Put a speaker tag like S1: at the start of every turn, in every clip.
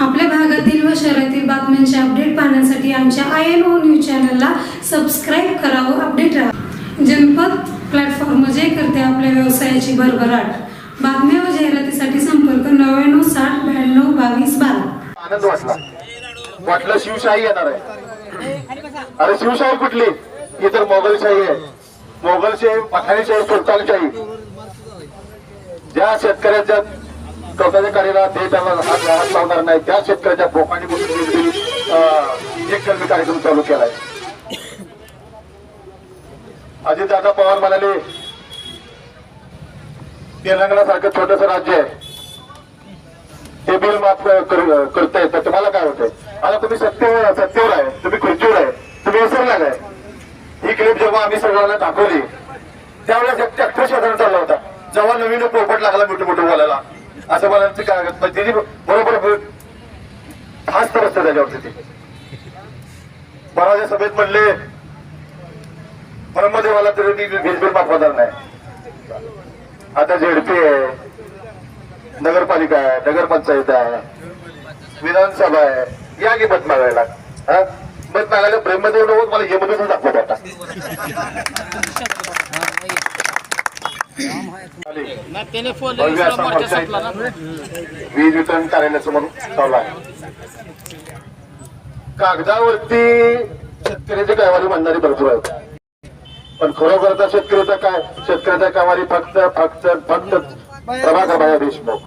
S1: आपल्या भागातील व शहरातील बातम्यांचे अपडेट पाहण्यासाठी आमच्या आय एन ओ न्यूज चॅनलला सबस्क्राईब करा व अपडेट राहा. जनपद प्लॅटफॉर्म जे करते आपल्या व्यवसायाची भरभराट. बातम्या व जाहिरातीसाठी संपर्क नव्याण्णव साठ ब्याण्णव बावीस बारा.
S2: आनंद वाटला. वाटलं शिवशाही येणार आहे. अरे शिवशाही कुठली? ही तर मोगलशाही आहे. मोगलशाही पठाणीशाही सुलतानशाही ज्या शेतकऱ्याच्या कवताच्या काढीला ते त्याला हात हात लावणार नाही. त्या शेतकऱ्याच्या बोकांडी मुस्लिम एक कर्मी कार्यक्रम चालू केलाय. अजितदादा पवार म्हणाले तेलंगणासारखं छोटस राज्य आहे. ते बिल माफ करताय तर तुम्हाला काय होतंय? आता तुम्ही सत्तेवर सत्तेवर आहे. तुम्ही खुर्चीवर आहे. तुम्ही विसरला काय ही क्लिप जेव्हा आम्ही सगळ्यांना दाखवली त्यावेळेस एक ट्रॅक्टर शेजारी चालला होता. जेव्हा नवीन पोपट लागला मोठे मोठे बोलायला. असं मला काय पण म्हणजे बरोबर हाच तर असतं त्याच्यावरती महाराजा सभेत म्हणले ब्रह्मदेवाला तरी मी भेजबील पाठवणार नाही. आता झेडपी आहे नगरपालिका आहे नगरपंचायत आहे विधानसभा आहे या की मत मागायला? मत मागायला ब्रह्मदेव नव्हत मला हे मधून दाखवत आता वीज वितरण कार्यालयासमोर चालू आहे. कागदावरती शेतकऱ्याची कायवारी म्हणणारी भरपूर आहेत. पण खरोखरचा शेतकऱ्याचा काय शेतकऱ्याचा कायवारी फक्त फक्त फक्त प्रभाकर भाया देशमुख.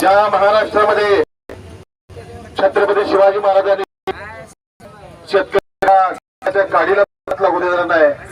S2: ज्या महाराष्ट्रामध्ये छत्रपती शिवाजी महाराजांनी शेतकऱ्याच्या काडीला लागू दिलेला नाही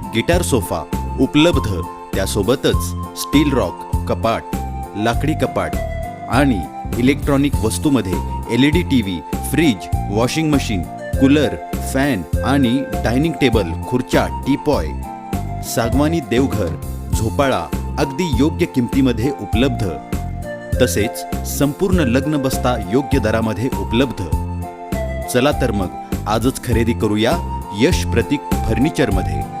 S3: guitar sofa उपलब्ध. त्यासोबतच स्टील रॉक कपाट लाकडी कपाट आणि electronic वस्तूमध्ये L E D T V fridge washing machine cooler fan आणि डायनिंग टेबल खुर्च्या टीपॉय सागवानी देवघर झोपाळा अगदी योग्य किमतीमध्ये उपलब्ध. तसेच संपूर्ण लग्न बसता योग्य दरामध्ये उपलब्ध. चला तर मग आजच खरेदी करूया यश प्रतीक फर्निचरमध्ये.